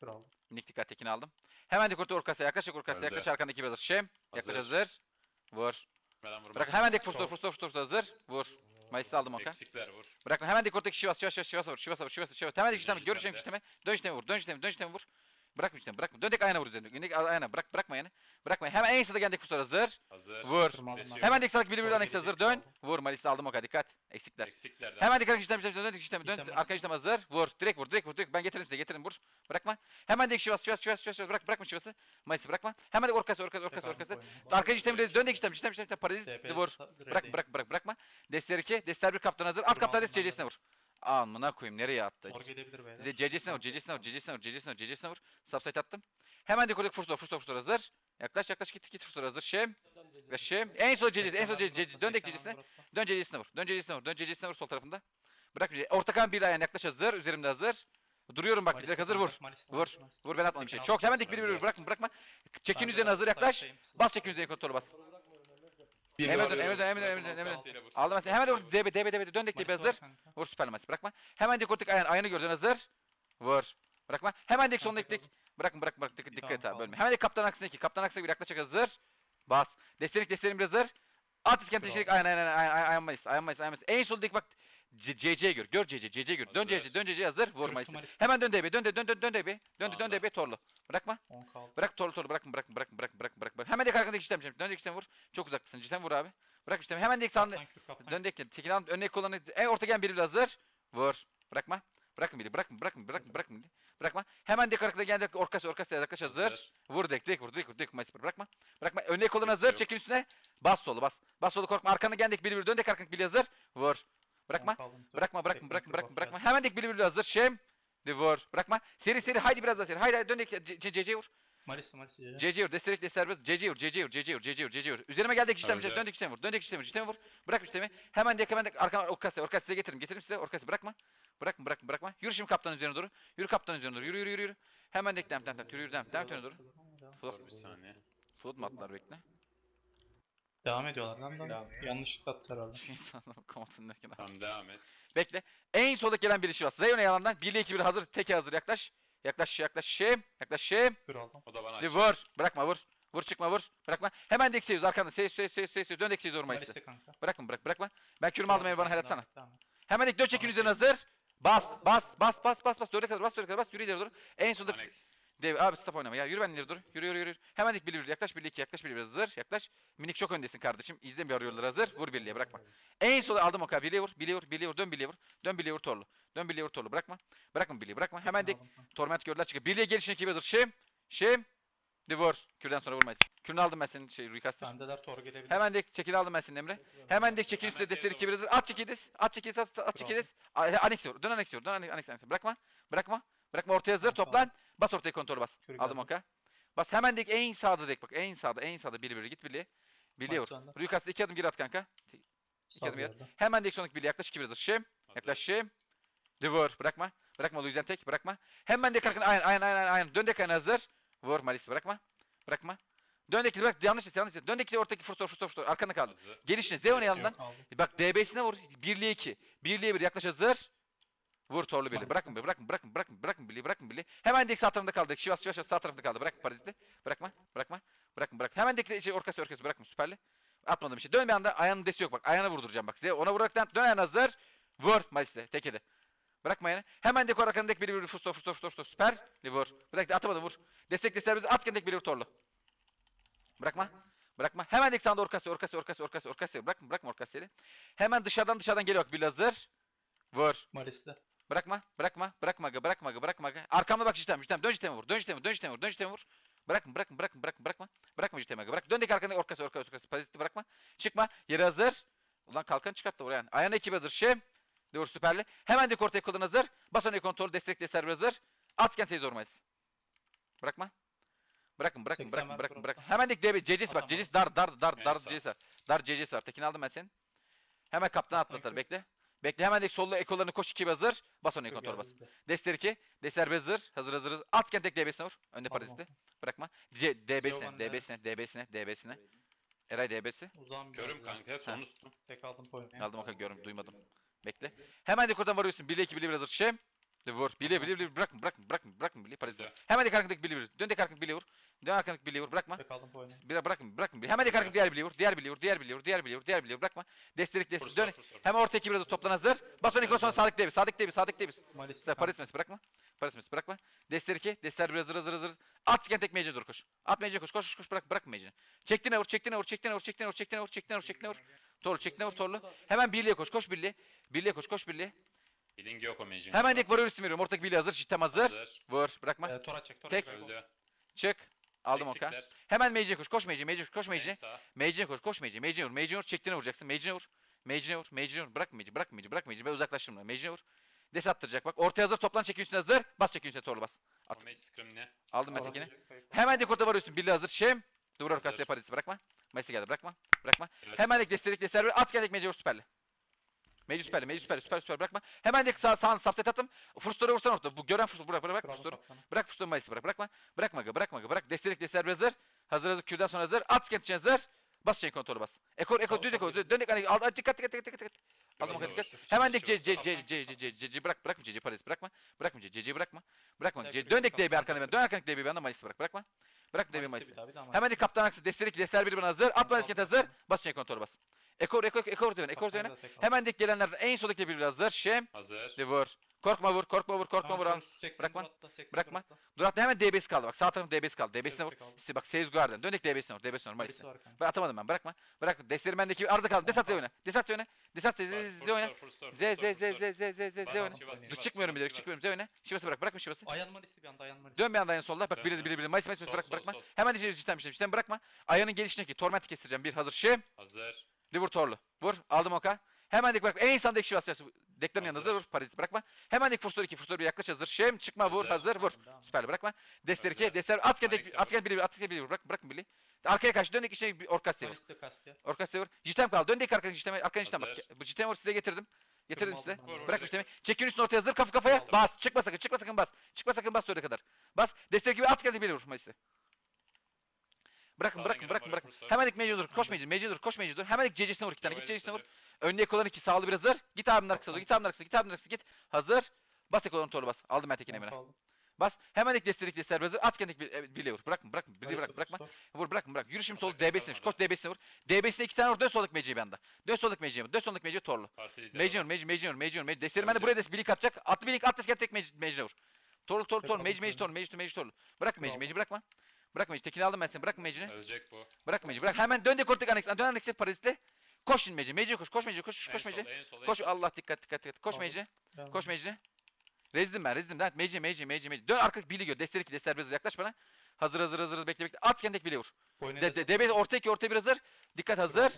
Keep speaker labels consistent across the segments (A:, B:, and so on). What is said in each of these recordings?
A: Kür aldım.
B: Minik dikkat tekini aldım. Hemen dik orta orkasa yaklaş orkasa
C: Öldü.
B: yaklaş arkandaki hazır. Şem. Yaklaş
C: Hazır.
B: Vur. Bırak hemen dik fırsat
A: Çok.
B: fırsat fırsat hazır. Vur. Mayıs'ta aldım oka.
C: Eksikler vur.
B: Bırakma hemen dik ortadaki şivas şivas şivas şivas vur. Şivas vur şivas şivas. Hemen dik işlemi. Görüşeceğim
C: bende.
B: işlemi. Dön işlemi vur. Dön işlemi. Dön işlemi vur. Bırakma işlemi. Bırakma. Dön dik ayağına vur üzerine. Dön ayağına. Bırak bırakma yani. Bırakma. Hemen en sağda geldik fırsat hazır.
C: Hazır.
B: Vur.
A: Ben.
C: Kesiyor.
B: Hemen dik sağdaki biri birden eksi hazır. Dön. Vur. Mayıs'ta aldım oka. Dikkat. Eksikler.
C: Eksiklerden.
B: Hemen dikkat işlem işlem dön işlem dön arka işlem hazır. Vur. Direkt vur. Direkt vur. Direkt ben getiririm size. Getiririm vur. Bırakma. Hemen dik şivas şivas şivas şivas bırak bırakma şivası. Mayıs'ı bırakma. Hemen dik orkası orkası orkası
A: Tek
B: orkası. Arka işlem dön dik işlem işlem işlem parazit vur. Bırak bırak bırak bırakma. Destler 2, Destler 1 kaptan hazır. At kaptan Dest CC'sine
A: de.
B: Vur. Amına koyayım nereye attı?
A: Mor gelebilir beyler.
B: Size CC'sine vur, CC'sine vur, CC'sine vur, CC'sine vur, CC'sine vur. Subsite attım. Hemen dekordaki fırsat fırsat fırsat hazır. Yaklaş yaklaş git git fırsat hazır. Şem. Ve şem. En son CC'si, en son CC'si. Dön dek CC'sine. Dön CC'sine vur. Dön CC'sine vur. Dön CC'sine vur sol tarafında. Bırak bir Orta kan bir ayağına yaklaş hazır. Üzerimde hazır. Duruyorum bak direkt hazır vur. Vur. Vur ben atmadım şey. Çok hemen dik bir bir bırakma bırakma. Çekin üzerine hazır yaklaş. Bas çekin üzerine kontrolü bas.
C: Bir
B: Emre
C: var
B: dön. Emre dön, Emre dön, Emre dön, Emre dön. Aldım mesela. Hemen de vur. DB, DB, DB. Dön dek DB hazır. Vur süper maç. Bırakma. Hemen dik ortak ayağını, ayağını gördün hazır. Vur. Bırakma. Hemen dik son dik dik. Bırakma bırak bırak dik, dikkat et abi bölme. Hemen dik kaptan aksine iki. Kaptan aksine bir yaklaşık hazır. Bas. Destenik destenik biraz hazır. At iskan
A: Bravo.
B: teşerik aynen aynen aynen aynen ayağınmayız ayağınmayız ayağınmayız. En sol dik bak. CC'ye gör. Gör CC. CC gör. Dön
C: Hazır.
B: CC. Dön CC hazır. Vur
A: Görüştüm
B: Mayıs'ı.
A: Mayıs.
B: Hemen dön DB. Dön dön dön dön dön DB. Dön dön
C: Sağında.
B: DB torlu. Bırakma.
A: 10 kaldı.
B: Bırak torlu torlu bırakma bırakma bırakma bırakma bırakma bırakma. bırak. Hemen dik arkandaki işlem işlem. Dön işlem vur. Çok uzaktasın. Cidden vur abi. Bırak işlemi. Hemen dik sağında.
A: Kaptan kür, kaptan
B: Dön dik. Tekin al. Önüne kullanı. En orta gelen biri hazır. Vur. Bırakma. Bırakma biri. Bırakma bırakma bırakma bırakma. Bırakma. Hemen dik arkada gelen orkas orkas yaklaş hazır.
C: Hazır.
B: Vur direkt direkt vur direkt vur direkt Mayıs bırakma. Bırakma. Önüne kolun hazır.
C: Bekliyorum.
B: Çekin üstüne. Bas solu bas. Bas solu korkma. Arkana gelen dik biri biri. Dön dik arkandaki biri hazır. Vur. Bırakma.
A: 10 kaldım.
B: Bırakma bırakma bırakma bırakma bırakma.
A: geldi.
B: Hemen dik biri biri hazır. Şem. Vur. Bırakma. Seri seri. Haydi biraz daha seri. Haydi haydi dön dik. CC vur.
A: Maris'te Maris'te. CC.
B: Vur. Destek de serbest. CC vur. CC vur. CC vur. CC vur. CC vur. Üzerime geldik işlem.
C: Öldü.
B: Döndük işlem vur. Döndük işlem vur. İşlem vur. Bırak işlemi. Hemen dik hemen dik. Arkana orkası. Orkası size getiririm. Getiririm size. Orkası bırakma. Bırakma bırakma bırakma. Yürü şimdi kaptan üzerine doğru. Yürü kaptan üzerine doğru. Yürü yürü yürü. yürü. Hemen dik. Devam devam devam. Yürü yürü devam. Devam öne doğru. Floor.
C: Dur bir saniye.
B: Flood mu attılar bekle.
A: Devam ediyorlar lan lan.
C: Devam.
A: Yanlışlıkla attı herhalde.
B: Şu insanlar komutanın derken.
C: Tamam devam et.
B: Bekle. En soldaki gelen bir işi var. Zeyone yalandan. 1 ile 2 1 hazır. Teke hazır. Yaklaş. Yaklaş yaklaş. Şem. Yaklaş şem.
A: Kür aldım.
C: O da bana
B: Bir
C: aç.
B: vur. Bırakma vur. Vur çıkma vur. Bırakma. Hemen de eksiyiz arkanda. Seyir seyir seyir seyir seyir. Dön de eksiyiz ormayısı.
A: Kanka.
B: Bırakma bırak bırakma. Ben kürümü aldım evi bana helal
A: Devam
B: atsana.
A: et, devam et.
B: Hemen de dön çekin üzerine hazır. Bas bas bas bas bas bas. Dörde kadar bas dörde kadar bas. Yürü ileri doğru. En sonunda
C: Annex.
B: Dev abi stop oynama ya. Yürü ben ileri doğru. Yürü yürü yürü. Hemen dik bir bir yaklaş bir iki yaklaş bir bir hazır. Yaklaş. Minik çok öndesin kardeşim. İzle bir arıyorlar hazır. Vur birliğe bırakma. En sola aldım o kadar. Birliğe vur. Birliğe vur. Birliğe vur. Dön birliğe vur. Dön birliğe vur torlu. Dön birliğe vur torlu. Bırakma. Bırakma birliği bırakma. Hemen dik. Torment gördüler çıkıyor. Birliğe gelişine ekibi hazır. Şim. Şim. Divor. Kürden sonra vurmayız. Kürünü aldım ben senin şey Ruikastır.
A: Bendeler tor gelebilir.
B: Hemen dik çekil aldım ben senin Emre. Hemen dik çekil üstüne destek iki bir hazır. At çekil. At çekil at, at çekil dis. Anex vur. Dön Anex vur. Dön Anex Anex. Anex. Bırakma. Bırakma. Bırakma ortaya hazır. Toplan. Bas ortaya kontrol bas.
A: Kür
B: Aldım oka. Bas hemen dik en sağda dik bak. En sağda en sağda biri biri git birliğe. Birliğe vur. Ruikastır iki adım geri at kanka. İki adım geri.
A: yerde.
B: Hemen dik sonraki birliğe yaklaş iki bir hazır. Şim. Yaklaş şim. Divor. Bırakma. Bırakma Luizen tek. Bırakma. Hemen dik arkana. Aynen aynen aynen aynen. Dön dik hazır. Vur Malis'i bırakma. Bırakma. Dön dik bırak. Yanlış yanlış. Dön dik ortadaki fırsat fırsat fırsat. Arkanda kaldı.
C: Hazır.
B: Gelişine. Zeone yanından. Bak DB'sine vur. 1'liye 2. 1'liye 1 yaklaş hazır. Vur torlu birliği.
A: Maalesef.
B: Bırakma bırakma bırakma bırakma bırakma birliği bırakma birliği. Hemen dik sağ tarafında kaldı. Şivas Şivas sağ tarafında kaldı. Bırakma parazitli. Bırakma bırakma bırakma bırak. Hemen dik şey orkası orkası bırakma süperli. Atmadım bir şey. Dön bir anda ayağının desi yok bak. Ayağına vurduracağım bak. Z ona vuraraktan dön ayağına hazır. Vur Malis'te tekede. Bırakma yani. Hemen dekor arkandaki biri biri fırsto fırsto fırsto fırsto. Süper. Vur. Bırak atamadım vur. Destek bizi at kendek biri vur torlu. Bırakma. Bırakma. Hemen dik sağında orkası orkası orkası orkası orkası. Bırakma bırakma orkası Hemen dışarıdan dışarıdan geliyor bir hazır. Vur.
A: Maris'te.
B: Bırakma, bırakma, bırakma aga, bırakma aga, bırakma aga. Arkamda bak Jitem, Jitem, dön Jitem'e vur, dön Jitem'e, dön Jitem'e vur, dön Jitem'e vur. Bırakma, bırakma, bırakma, bırakma, bırakma. Bırakma Jitem'e aga, bırak. Döndük arkanda orkası, orkası, orkası. Paraziti bırakma. Çıkma, yere hazır. Ulan kalkan çıkarttı oraya. yani. Ayağına ekibi hazır, şem. Dur süperli. Hemen dik ortaya kolun hazır. Bas öne kontrol, destek destek hazır. At sken zormayız. Bırakma. Bırakın, bırakın,
A: 80
B: bırakın, bırakın, bırakın. Hemen dik DB, CC'si bak. CC'si dar, dar, dar, dar. CC'si var. Dar CC'si var. Tekin aldım ben senin. Hemen kaptan atlatır, bekle. Bekle hemen dik sollu ekolarını koş iki hazır. Bas kontrol bas.
A: geldi.
B: Dester 2. Dester hazır. Hazır hazır hazır. At kentek DB'sine vur. Önde
A: oku.
B: Bırakma. C DB'sine. DB'sine, DB'sine, DB'sine. Eray DB'si.
A: Uzağım
C: Görüm kanka. Onu tuttum.
A: Tek aldım point.
B: Aldım oka görüm duymadım. Bekle. Hemen de oradan varıyorsun. 1 2 1 hazır. Şem. De vur. Bili bili bili bırakma bırakma bırakma bırakma bili parazit. Hemen de arkandaki bili vur. Dön de arkandaki bili vur. Dön arkandaki bili vur. Bırakma.
A: Tek aldım bu oyunu.
B: Bir bırakın bırakın. Hemen de arkandaki diğer bili vur. Diğer bili vur. Diğer bili vur. Diğer bili vur. Diğer bili vur. Bırakma. Destek destek.
C: Fırsat,
B: Dön. Hemen orta iki biraz toplan hazır. Bas 12 sonra Sadık Davis. Sadık Davis. Sadık Davis. Sen para etmesi bırakma. Para etmesi bırakma. Destek 2. Destek biraz hazır hazır hazır. At siken tek mecine dur koş. At mecine koş. Koş koş koş bırak bırak mecine. Çektiğine vur. Çektiğine vur. Çektiğine vur. Çektiğine vur. Çektiğine vur. Çektiğine vur. Çektiğine vur. Torlu çektiğine vur torlu. Hemen birliğe koş. Koş birliğe. Birliğe koş. Koş birliğe.
C: Bilin yok o mecin.
B: Hemen tek varıyor isim veriyorum. Ortak birliğe hazır. Şittem hazır. Vur. Bırakma.
A: Ee, Tora çek. Tora
B: Tek.
A: çek.
C: Öldü.
B: Çık. Aldım oka.
C: Eksikler.
B: Hemen mecine koş. Koş mecine. Mecine koş. Koş.
C: En sağ.
B: Mage'ine koş, koş Mage'ine, Mage'ine vur, Mage'ine vur, çektiğine vuracaksın, Mage'ine vur, Mage'ine vur, Mage'ine vur, bırak Mage'i, bırak Mage'i, bırak Mage'i, ben uzaklaştırma, Mage'ine vur. Des attıracak bak, ortaya hazır, toplan çekin üstüne hazır, bas çekin üstüne torlu bas. At.
C: O mage scrim ne?
B: Aldım ben tekini. Hemen dekorta var üstün, birliği hazır, şem. Duvar arkası yaparız, bırakma. Mayıs'a geldi, bırakma, bırakma.
C: Evet.
B: Hemen dek destelik ver, at geldik Mage'e vur süperli. Mage süperli, Mage süperli, süper süper bırakma. Hemen dek sağ sağını sapset attım. Fırsatları vursan orta. Bu gören fırsatı bırak, bırak, bırak
A: kaptanı.
B: Bırak fıstığın mayısı bırak. Bırakma. Bırakma gı. Bırakma gı. Bırak. Destelik deser hazır. Hazır hazır. Q'dan sonra hazır. At skent için hazır. Bas chain kontrolü bas. Ekor ekor düz ekor. Dön dön. Al al, dikkat dikkat dikkat dikkat. Aldım dikkat. Hemen dik C. C C C C C C bırak bırakma C C Paris bırakma. Bırakma C C bırakma. Bırakma
A: Tek
B: C.
A: bir
B: Dön dik DB arkana ben. Dön arkana DB bir anda mayısı bırak. Bırakma. Bırak DB mayısı.
A: bir bir
B: Hemen dik kaptan aksı. Destelik deser biri bana hazır. At bana skent hazır. Bas chain kontrolü bas. Ekor ekor ekor dön. Ekor dön. Hemen dik gelenlerden en soldaki biri hazır. Şem.
C: Hazır.
B: Vur. Korkma vur. Korkma vur. Korkma vur. al.
A: Torus 80
B: Bırakma,
A: Murat'ta, 80
B: bırakma.
A: Murat'ta.
B: Durat'ta hemen DB'si kaldı bak. Sağ tarafın DB'si kaldı. DB'sine vur. İşte bak Sales Guardian. Döndük DB'sine vur. DB'sine
A: var kanka.
B: Ben atamadım ben. Bırakma. Bırakma. Destlerim bendeki arada kaldı. Desat oyna. Desat oyna. Desat Z Z Z oyna. Z Z Z Z Z Z Z Z oyna. Dur çıkmıyorum bilerek çıkmıyorum. Z oyna. Şivası bırak. Bırakma şivası.
A: Ayan Malis'ti bir anda Ayan Malis.
B: Dön bir anda en solda. Bak biri biri biri. Mayıs Mayıs bırak bırakma. Hemen dişleri cidden bir şey. bırakma. Ayağının gelişindeki Torment kestireceğim. Bir hazır. Şim.
C: Hazır.
B: Liver Torlu. Vur. Aldım oka. Hemen dik bırak. En sağdaki şivası. Deklerin yanında vur. Paris bırakma. Hemen dik Furstor 2. Furstor 1 yaklaş hazır. Şim. Çıkma vur.
C: Hazır.
B: Vur.
A: Devam.
B: Süper bırakma. Destler 2.
C: Hazır.
B: Destler at
C: Alex
B: gel at gel biri at gel biri bırak bırakın biri. Arkaya karşı döndük işte bir orkasya vur.
A: Malis'te Kastya.
B: Orkasya vur. Jitem kaldı. Döndük arkaya jitem arkaya jitem bak. Bu jitem vur size getirdim. Getirdim size. Bırak üstüme. Çekin üstüne ortaya hazır kafa kafaya. Bas. Çıkma sakın. Çıkma sakın bas. Çıkma sakın bas dörde kadar. Bas. Destek gibi at geldi biri vur Mayıs'ı. Bırakın
C: Sağdan
B: bırakın
C: gelen
B: bırakın
C: var,
B: bırakın. Hemen dik mecbur dur. Koş mecbur. Mecbur dur. Koş mecbur dur. Hemen dik CC'sine vur iki tane. Git CC'sine vur. Önüne ekoların iki sağlı bir hazır. Git abinin arkasına. Git abinin arkasına. Git abinin arkasına. Git. Hazır. Bas ekoların torlu bas. Aldım ben tekini Emre. Bas. Hemen dik destek destek hazır. At kendik bir, evet, birliğe vur. Bırakma bırakma. Birliğe bırak bırakma. Vur bırakın bırak. Yürü şimdi sol
C: Ortaya
B: DB'sine.
C: kalmadı.
B: Koş DB'sine vur. DB'sine iki tane vur. Dön soldaki meciye bir anda. Dön soldaki meciye. Dön soldaki meciye torlu.
C: Parti lideri
B: Mecnun,
C: olan.
B: mecnun, mecnun, mecnun, mecnun. Ben de buraya des bilik atacak. Atlı bilik at desken tek mecnun vur. Torlu, torlu,
A: Tek
B: torlu.
A: aldım
B: Mecnun, mecnun,
A: seni.
B: torlu, mecnun, mecnun, torlu. Bırak mecnun, mecnun bırakma. Bırak mecnun. Tekini aldım ben seni. Bırak mecnunu.
C: Ölecek bu.
B: Bırak mecnun. Bırak. Hemen dön dekortik aneks. Dön anekse parazite. Koş şimdi mecnun. Mecnun koş. Koş mecnun. Koş, koş
C: en
B: Koş. Allah dikkat dikkat dikkat. Koş.
A: Devam.
B: Koş mecnun. Rezdim ben, rezdim. Lan mecnun, mecnun, mecnun, mecnun. Dön arka bili gör. Desteri ki, desteri biraz yaklaş bana. Hazır, hazır, hazır. Bekle, bekle. At kendek bile vur. De, de, DB orta iki, orta bir hazır. Dikkat hazır.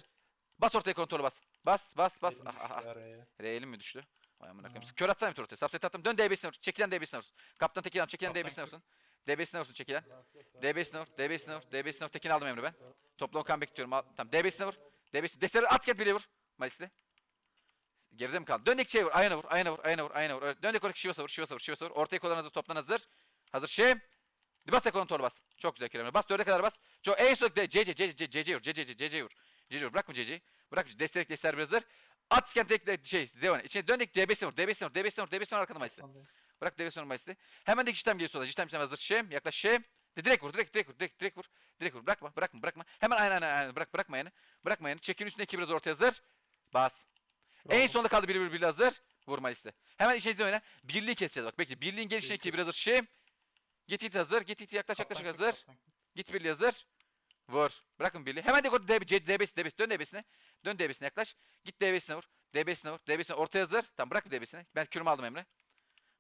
B: Bas ortaya kontrolü bas. Bas, bas, bas.
A: Elim
B: Ah, ah, ah.
A: araya.
B: Reelim mi düştü? Vay amına koyayım. Kör atsana bir tur ortaya. Sapset attım. Dön DB'sine vur. Çekilen DB'sine vursun. Kaptan tekin al. Çekilen DB'sine vursun. DB'sine vursun çekilen. DB'sine vur. DB'sine vur. DB'sine vur. Tekin aldım Emre ben. Toplam comeback diyorum. Al. Tamam. DB'sine vur. DB'sine. Desteri at gel bile vur. Malis'te. Geride mi kaldı? Döndük şey vur. Ayağına vur. Ayağına vur. Ayağına vur. Ayağına vur. Evet. Döndük Şivas'a vur. Şivas'a vur. Şivas'a vur. Ortaya kolan hazır. Toplan hazır. Hazır. Şey. Bas tek kontrol bas. Çok güzel Kerem. Bas dörde kadar bas. Çok en son CC CC CC CC vur. CC CC vur. CC vur. Bırakma CC'yi. Bırak. Destek destek hazır. At sken tek şey Zeon. İçine döndük DB'sine vur. DB'sine vur. DB'sine vur. DB'sine vur arkanda Mayıs'ı. Bırak DB'sine vur Mayıs'ı. Hemen de işlem geliyor sola. İşlem işlem hazır. Şem. Yaklaş şem. De direkt vur. Direkt direkt vur. Direkt direkt vur. Direkt vur. Bırakma. Bırakma. Bırakma. Hemen aynen aynen. aynen. Bırak bırakma yani. Bırakma yani. Çekin üstüne iki biraz ortaya hazır. Bas. En
A: Bravo.
B: sonunda kaldı biri bir birli hazır. Vurma liste. Hemen işe oyna. Birliği keseceğiz bak. Bekle. Birliğin gelişine iki bir hazır. Şem. Git it hazır. Git it yaklaş yaklaş hazır. Git birliği hazır. Vur. Bırakın birliği. Hemen de DB, DB'si, DB'si. Dön DB'sine. Dön DB'sine yaklaş. Git DB'sine vur. DB'sine vur. DB'sine ortaya hazır. Tamam bırak DB'sine. Ben kürümü aldım Emre.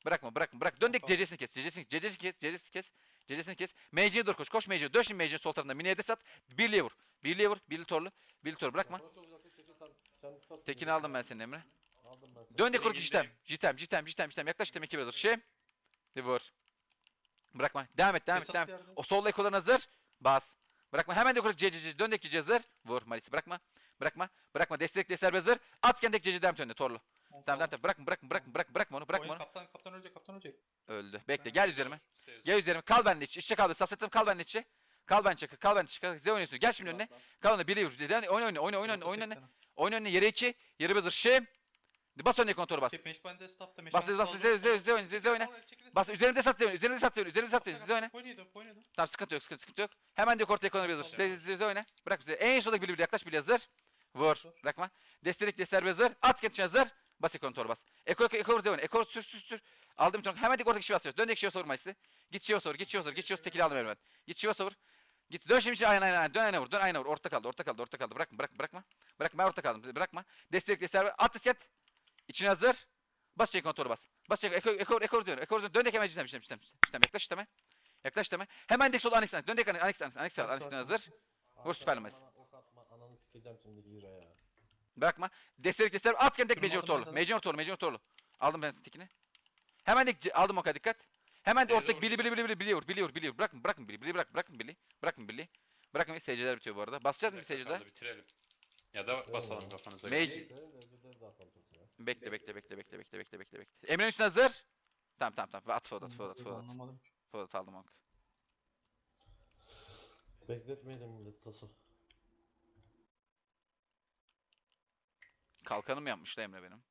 B: Bırakma bırakma bırak. Dön de
A: Tamam.
B: CC'sini kes. CC'sini kes. CC'sini kes. CC'sini kes. CC'sini kes. Mage'e dur koş. Koş Mage'e. Dön şimdi Mage'in sol tarafında. Mini'ye de sat. Birliğe vur. Birliğe vur. Birli torlu. Birli torlu bırakma. Tekini aldım ben senin Emre. Dön de kork
C: Bilgin
B: jitem. Jitem jitem jitem jitem. Yaklaş jitem iki biraz. Şey. De vur. Bırakma. Devam et devam et devam et. O sol ekoların hazır. Bas. Bırakma. Hemen de kork CCC. Dön dek hazır. Vur Malisi. Bırakma. Bırakma. Bırakma. Destek destek hazır. At kendek devam tönde torlu.
A: Tamam,
B: Tamam tamam. Bırakma bırakma bırakma bırakma bırakma onu. Bırakma onu.
A: Kaptan kaptan ölecek kaptan ölecek.
B: Öldü. Bekle. Gel üzerime.
C: Seyirci.
B: Gel üzerime. Kal bende içi. İçe kal. Sasatım kal bende içi. Kal bende içi. Kal bende. Kal. Z oynuyorsun. Gel şimdi önüne. Kal önüne. Biri vur. Oyna oyna oyna oyna oyna oyna. Oyna önüne. Yere iki. Yere hazır. Şey. Bas önüne kontrol bas.
A: Şey,
B: Bas bas. Z Z Z oyna Z Z oyna. Bas üzerimde sat Z oyna. Üzerimde sat Z oyna. Üzerimde sat Z oyna. Tamam sıkıntı yok sıkıntı, yok. Hemen diyor ortaya bir hazır. Z Z Z oyna. Bırak bize. En soldaki biri bir yaklaş bir hazır. Vur. Bırakma. Destek destek bir hazır. At kendine hazır. Bas ekon tor bas. Eko eko eko. Eko sür sür sür. Aldım ton. Hemen dik ortadaki şiva sür. Dön dik şiva sorma işte. Git şiva sor. Git şiva sor. Git şiva tekili aldım ben. Git şiva sor. Git dön şimdi aynen aynen. Dön aynen vur. Dön aynen vur. Orta kaldı. Orta kaldı. Orta kaldı. Bırakma bırak bırakma. Bırakma orta kaldım. Bırakma. Destek destek at isket. İçine hazır. Bas çek kontrolü bas. Bas çek ekor ekor ekor diyor. Ekor diyor. Dön de hemen cistem cistem cistem. Cistem yaklaş isteme. Yaklaş isteme. Hemen dik sol anex anex. Dön de anex anex anex anex hazır. Vur süper
D: sikeceğim şimdi Lira ya.
B: Bırakma. Destek destek at kendi tek Major Torlu. Major Torlu. Major Torlu. Aldım ben tekini. Hemen dik aldım oka dikkat. Hemen de ortadaki
C: doğru
B: bili bili bili bili biliyor biliyor biliyor. Bırakın bırakın bili bili bırak bırakın bili. Bırakın bili. Bırakın bili. SC'ler bitiyor bu arada. Basacağız mı
C: kaldı, Bitirelim. Ya da basalım kafanıza.
D: Tutuyor.
B: Bekle bekle bekle bekle bekle bekle bekle bekle. Emre'nin üstüne hazır. Tamam tamam tamam. At forward at forward at forward. Forward aldım onka.
D: Bekletmeyelim millet taso.
B: Kalkanım yapmıştı Emre benim.